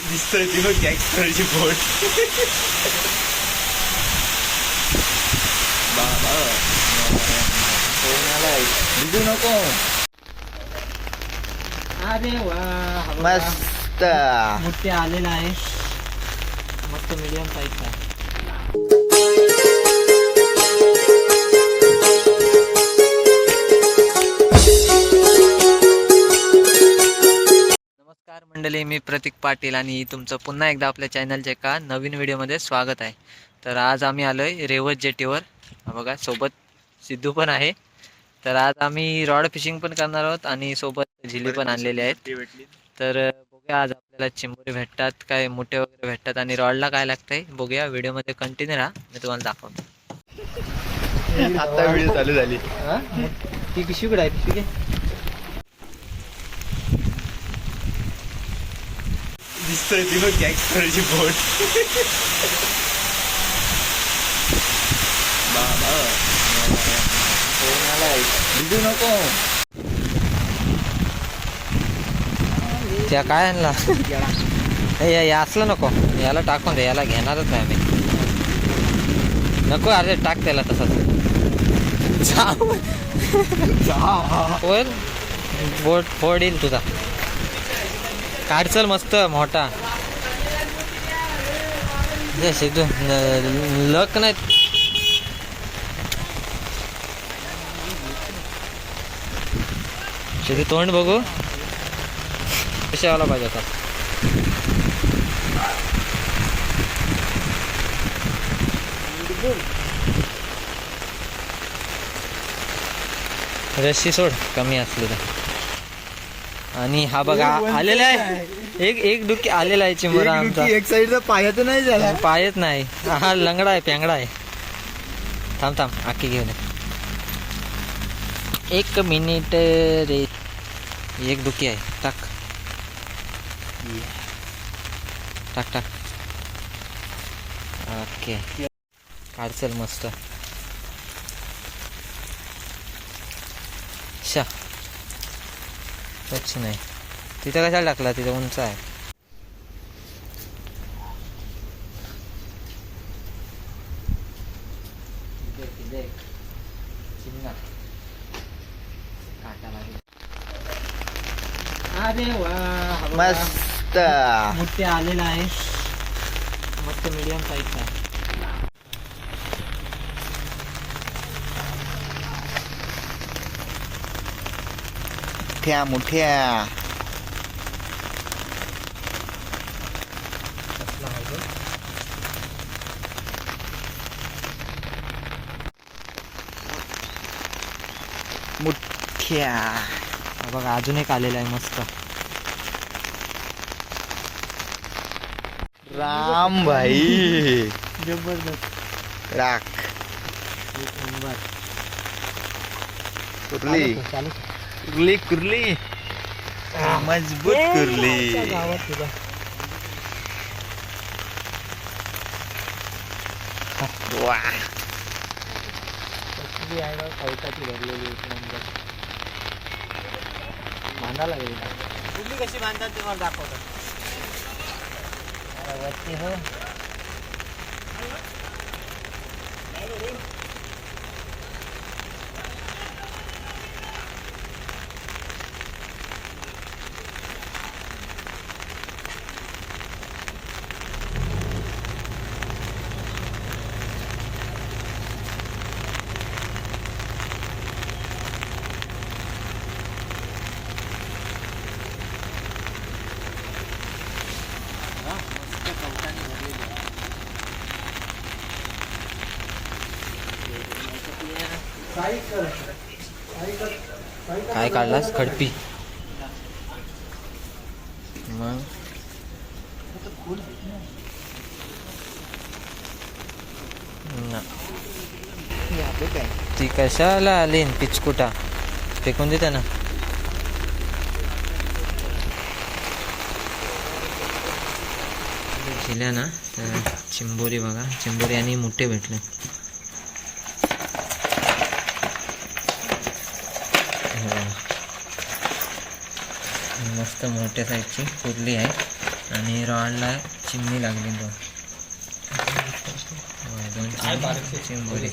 दिसतोय ती बघ गँगस्टरची बोट बाबा भिजू नको अरे वा हा बघा. मस्त मोठे आलेला आहे. मस्त मीडियम साईजचा मंडळी मी प्रतीक पाटील आणि तुमचं पुन्हा एकदा आपल्या चॅनलच्या एका नवीन व्हिडिओमध्ये स्वागत आहे. तर आज आम्ही आलो आहे रेवत जेटीवर. बघा सोबत सिद्धू पण आहे. तर आज आम्ही रॉड फिशिंग पण करणार आहोत आणि सोबत झिली पण आणलेली आहेत. तर बघूया आज आपल्याला चिंबोरी भेटतात काय मोठे वगैरे भेटतात आणि रॉडला काय लागतंय बघूया. व्हिडिओमध्ये कंटिन्यू राहा मी तुम्हाला दाखवतो. आता व्हिडिओ चालू झाली. ती पिशवीकडे आहे? पिशवी दिसतोय ती बोट बाबा भिजू नको त्या काय आणला? नाही या- या असलं नको. याला टाकून दे याला घेणारच नाही आम्ही. नको अरे टाक त्याला तसंच. होईल. बोट फोड येईल तुझा. काढचल मस्त मोठा. जे सिद्धू लक नाही सिद्धू तोंड बघू कशावाला पाहिजे आता रस्सी सोड कमी असली तर आणि हा बघा आलेला आहे. एक एक डुकी आलेला आहे चिंबरा आमचा. एक साईडचा पायाचं नाही झाला. पायच नाही. हा लंगडा आहे पेंगडा आहे. थांब थांब आखी घेऊन. एक मिनिट रे. एक डुकी आहे. टाक. टाक टाक. ओके. काढचल मस्त. शा. स्वच्छ नाही. तिथं कशाला टाकला? तिथं उंच आहे. अरे वा. मस्त. मोठे आलेला आहे. मस्त मीडियम साईजचा त्या मोठ्या मुठ्या. हा बघा अजून एक आलेला आहे मस्त. राम भाई. जबरदस्त राख. एक नंबर चालू कुर्ली कुर्ली. मजबूत कुर्ली. वा. खवटाची भरलेली एक नंबर. बांधायला लागेल कुठली कशी बांधतात ते मला दाखवतात. वरती हो. काय काढलास? खडपी. मग? ती कशाला आली पिचकुटा? फेकून देते ना दिल्या ना तर चिंबोरी बघा. चिंबोरी आणि मोठे भेटले हे बघा. मस्त मोठ्या साईजची कुर्ली आहे. आणि रॉडला चिमणी लागली दोन. दोन चिमणी चिंबोरी.